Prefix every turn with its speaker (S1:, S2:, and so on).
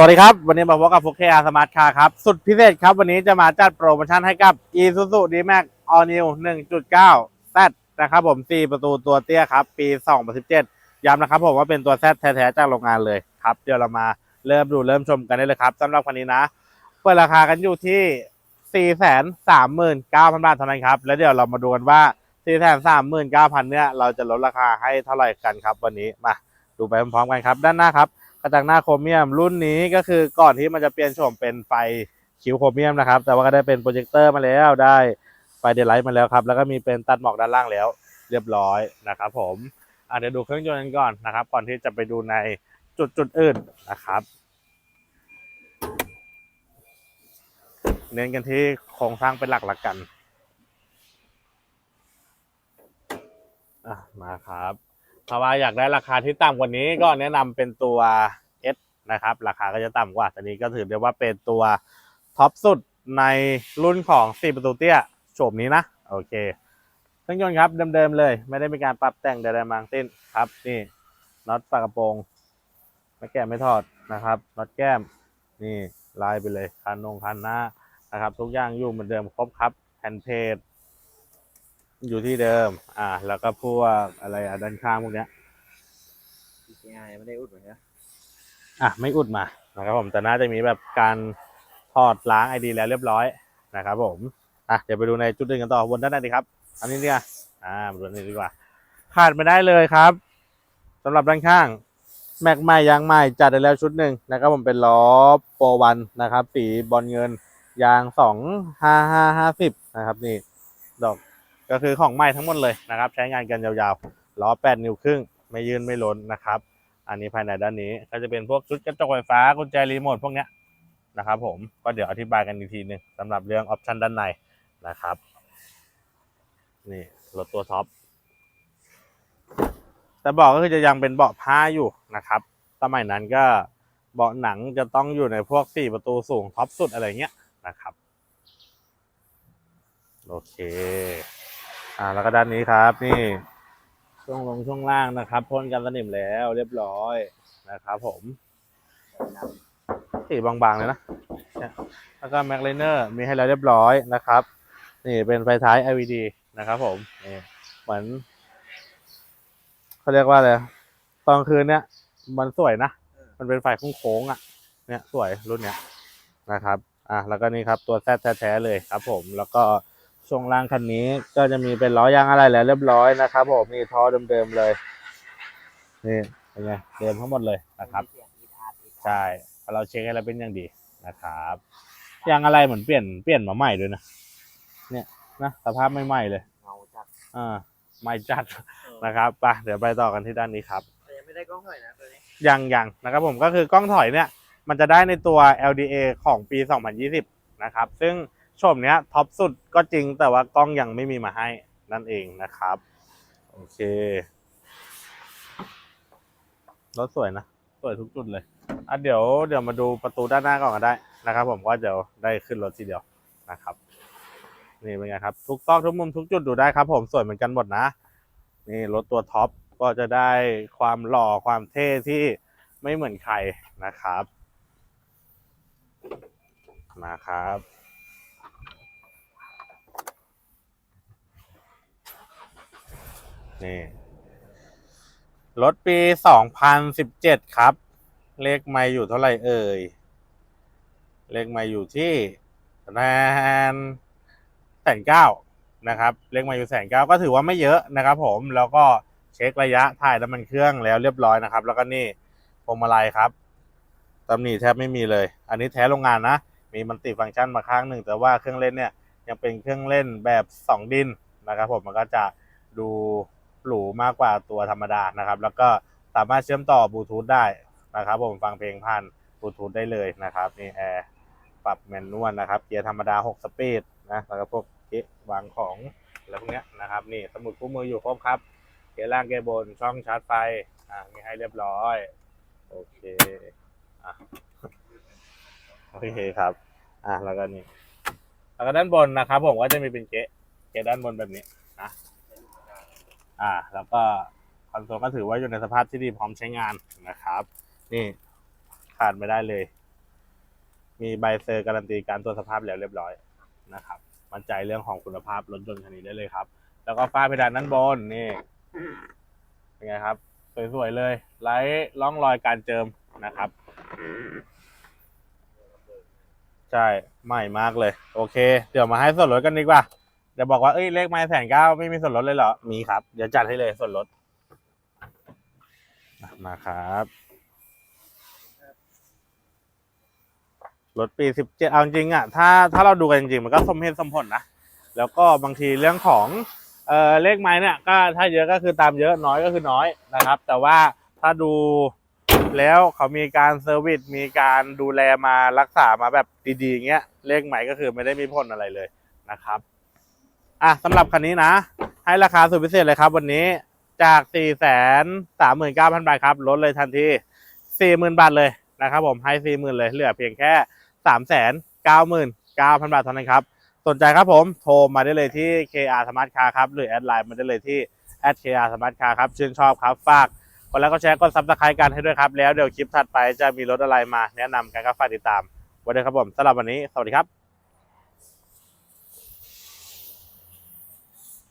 S1: สวัสดีครับ วันนี้มาพบกับฟุกเคอาสมาร์ทคาร์ครับ สุดพิเศษครับ วันนี้จะมาจัดโปรโมชั่นให้กับ Isuzu D-Max All New 1.9 Z นะครับผม 4 ประตูตัวเตี้ยครับ ปี 2017 ย้ำนะครับผมว่าเป็นตัว Z แท้ๆจากโรงงานเลยครับ เดี๋ยวเรามาเริ่มดูเริ่มชมกันได้เลยครับสำหรับคันนี้นะเปิดราคากันอยู่ที่ 439,000 บาทเท่านั้นครับ แล้วเดี๋ยวเรามาดูกันว่า 439,000 เนี่ยเราจะลดราคาให้เท่าไหร่กันครับ วันนี้มาดูไปพร้อมๆกันครับ ด้านหน้าครับ กระจังหน้าโครเมียม รุ่นนี้ก็คือก่อนที่มันจะเปลี่ยนโฉมเป็นไฟคิวโครเมียมนะครับ แต่ว่าก็ได้เป็นโปรเจคเตอร์มาแล้วได้ไฟเดลไลท์มาแล้วครับ แล้วก็มีเป็นตัดหมอกด้านล่างแล้ว เรียบร้อยนะครับผมอะเดี๋ยวดูเครื่องยนต์กันก่อนนะครับ ก่อนที่จะไปดูในจุดจุดอื่นนะครับ เน้นกันที่โครงสร้างเป็นหลักละกันอะมาครับ ถ้าว่าอยากได้ราคาที่ต่ำกว่านี้ก็แนะนำเป็นตัว S นะครับ ราคาก็จะต่ำกว่าแต่นี้ก็ถือได้ว่าเป็นตัวท็อปสุดในรุ่นของ 4 ประตูเตี้ยโฉมนี้นะ โอเคเครื่องยนต์ครับเดิมๆเลย ไม่ได้มีการปรับแต่งใดๆมางสิ้นครับ นี่น็อตฝากระโปรงไม่แกะไม่ถอดนะครับน็อตแก้มนี่ลายไปเลยคันนงคันหน้านะครับ ทุกอย่างอยู่เหมือนเดิมครบครับแผ่นเพจ อยู่ที่เดิม อ่า แล้วก็พวกอะไรอะด้านข้างพวกเนี้ย
S2: PCI ไม่ได้อุดเหมือนกัน
S1: อะไม่อุดมานะครับผมแต่น่าจะมีแบบการถอดล้างไอดีแล้วเรียบร้อยนะครับผมอะเดี๋ยวไปดูในจุดอื่นกันต่อวนด้านในดีครับ อันนี้เนี่ยอ่ามาดูอันนี้ดีกว่า ขาดไม่ได้เลยครับสำหรับด้านข้าง แม็กใหม่ยางใหม่จัดได้แล้วชุดหนึ่งนะครับผมเป็นล้อโปรวันนะครับ สีบอลเงินยางสองห้าห้าห้าสิบนะครับ นี่ ดอก ก็คือของใหม่ทั้งหมดเลยนะครับ ใช้งานกันยาวๆล้อแปดนิ้วครึ่ง ไม่ยืนไม่ล้นนะครับ อันนี้ภายในด้านนี้ก็จะเป็นพวกชุดกระจกไฟฟ้ากุญแจรีโมทพวกเนี้ยนะครับผมก็เดี๋ยวอธิบายกันอีกทีหนึ่งสำหรับเรื่องออปชันด้านในนะครับนี่รถตัวท็อปแต่เบาะก็คือจะยังเป็นเบาะผ้าอยู่นะครับสมัยนั้นก็เบาะหนังจะต้องอยู่ในพวกสี่ประตูสูงท็อปสุดอะไรเงี้ยนะครับ โอเค อ่าแล้วก็ด้านนี้ครับ นี่ช่วงลงช่วงล่างนะครับพ่นกันสนิมแล้วเรียบร้อยนะครับ ผมสีบางๆเลยนะเนี่ยแล้วก็แม็กไลเนอร์มีให้แล้วเรียบร้อยนะครับ นี่เป็นไฟท้าย LED นะครับผมนี่เหมือนเขาเรียกว่าอะไรตอนกลางคืนเนี่ยมันสวยนะ มันเป็นไฟโค้งๆอะ เนี่ยสวยรุ่นเนี้ยนะครับ อะแล้วก็นี่ครับตัวแซดแท้ๆเลยครับ ผมแล้วก็ ช่วงล่างคันนี้ก็จะมีเป็นล้อยางอะไรแล้วเรียบร้อยนะครับผมนี่ท่อเดิมๆเลยนี่เป็นไงเดิมทั้งหมดเลยนะครับ
S2: เสียงอีดอาร์อีด
S1: ใช่เราเช็คให้เราเป็นอย่างดีนะครับยางอะไรเหมือนเปลี่ยนเปลี่ยนมาใหม่ด้วยนะเนี่ยนะสภาพไม่ใหม่เลย
S2: เงาจัด
S1: อ่าใหม่จัดนะครับไปเดี๋ยวไปต่อกันที่ด้านนี้ครับ
S2: แต่ยังไม่ได้กล้องถ่ายนะตัวนี้
S1: ยังยังนะครับผมก็คือกล้องถอยเนี่ย มันจะได้ในตัว LDA ของปี 2020 นะครับ ซึ่ง โฉมเนี้ยท็อปสุดก็จริงแต่ว่ากล้องยังไม่มีมาให้นั่นเองนะครับ โอเครถสวยนะ สวยทุกจุดเลยอะเดี๋ยวเดี๋ยวมาดูประตูด้านหน้าก่อนก็ได้นะครับ ผมก็เดี๋ยวได้ขึ้นรถทีเดียวนะครับ นี่เป็นไงครับ ทุกซอกทุกมุมทุกจุดดูได้ครับ ผมสวยเหมือนกันหมดนะ นี่รถตัวท็อปก็จะได้ความหล่อความเท่ที่ไม่เหมือนใครนะครับ มาครับ นี่รถปี2017ครับ เลขไม่อยู่เท่าไหร่เอ่ย เลขไม่อยู่ที่แสนแสนเก้านะครับ เลขไม่อยู่แสนเก้าก็ถือว่าไม่เยอะนะครับ ผมแล้วก็เช็คระยะถ่ายน้ำมันเครื่องแล้วเรียบร้อยนะครับ แล้วก็นี่พวงมาลัยครับตำหนิแทบไม่มีเลย อันนี้แท้โรงงานนะ มีมันติฟังก์ชันมาข้างหนึ่ง แต่ว่าเครื่องเล่นเนี่ยยังเป็นเครื่องเล่นแบบสองดินนะครับผมมันก็จะดู หรูมากกว่าตัวธรรมดานะครับ แล้วก็สามารถเชื่อมต่อบลูทูธได้นะครับ ผมฟังเพลงผ่านบลูทูธได้เลยนะครับนี่แอร์ปรับแมนนวลนะครับเกียร์ธรรมดา 6 สปีดนะแล้วก็พวกเก๊ะวางของอะไรพวกเนี้ยนะครับ นี่สมุดคู่มืออยู่ครบครับเกียร์ล่างเกียร์บนช่องชาร์จไฟอ่ามีให้เรียบร้อย โอเคอะโอเคครับ อะแล้วก็นี่แล้วก็ด้านบนนะครับ ผมก็จะมีเป็นเก๊ะเก๊ะด้านบนแบบนี้นะ อ่า แล้วก็คอนโซลก็ถือว่าอยู่ในสภาพที่ดีพร้อมใช้งานนะครับ นี่ขาดไม่ได้เลย มีใบเซอร์การันตีการตรวจสภาพแล้วเรียบร้อยนะครับมั่นใจเรื่องของคุณภาพรถยนต์คันนี้ได้เลยครับ แล้วก็ฝ้าเพดานด้านบนนี่เป็นไงครับ สวยๆเลยไร้ร่องรอยการเจิมนะครับ ใช่ใหม่มากเลย โอเค เดี๋ยวมาให้ส่วนลดกันดีกว่า ดี๋ยวบอกว่าเอ้ยเลขไม้แสนเก้าไม่มีส่วนลดเลยเหรอ มีครับ เดี๋ยวจัดให้เลยส่วนลด มาครับ รถปีสิบเจ็ดเอาจริงอะ ถ้าถ้าเราดูกันจริงๆ มันก็สมเหตุสมผลนะ แล้วก็บางทีเรื่องของเอ่อเลขไม้เนี่ยก็ถ้าเยอะก็คือตามเยอะน้อยก็คือน้อยนะครับ แต่ว่าถ้าดูแล้วเขามีการเซอร์วิสมีการดูแลมารักษามาแบบดีๆเงี้ยเลขใหม่ก็คือไม่ได้มีผลอะไรเลยนะครับ อะสำหรับคันนี้นะ ให้ราคาสุดพิเศษเลยครับ วันนี้จาก 4 3 9 0 0 0 บาทครับ ลดเลยทันที 40,000 บาทเลยนะครับผม ให้ 40,000 เลย เหลือเพียงแค่ 399,000 บาทเท่านั้นครับ สนใจครับผม โทรมาได้เลยที่ KR Smart Car ครับ หรือแอดไลน์มาได้เลยที่ @KR Smart Car ครับ ชื่นชอบครับ ฝากกดไลค์กดแชร์กดซับสไครต์กันให้ด้วยครับ แล้วเดี๋ยวคลิปถัดไปจะมีรถอะไรมาแนะนำกันก็ฝากติดตามไว้ด้วยครับผมสำหรับวันนี้ สวัสดีครับ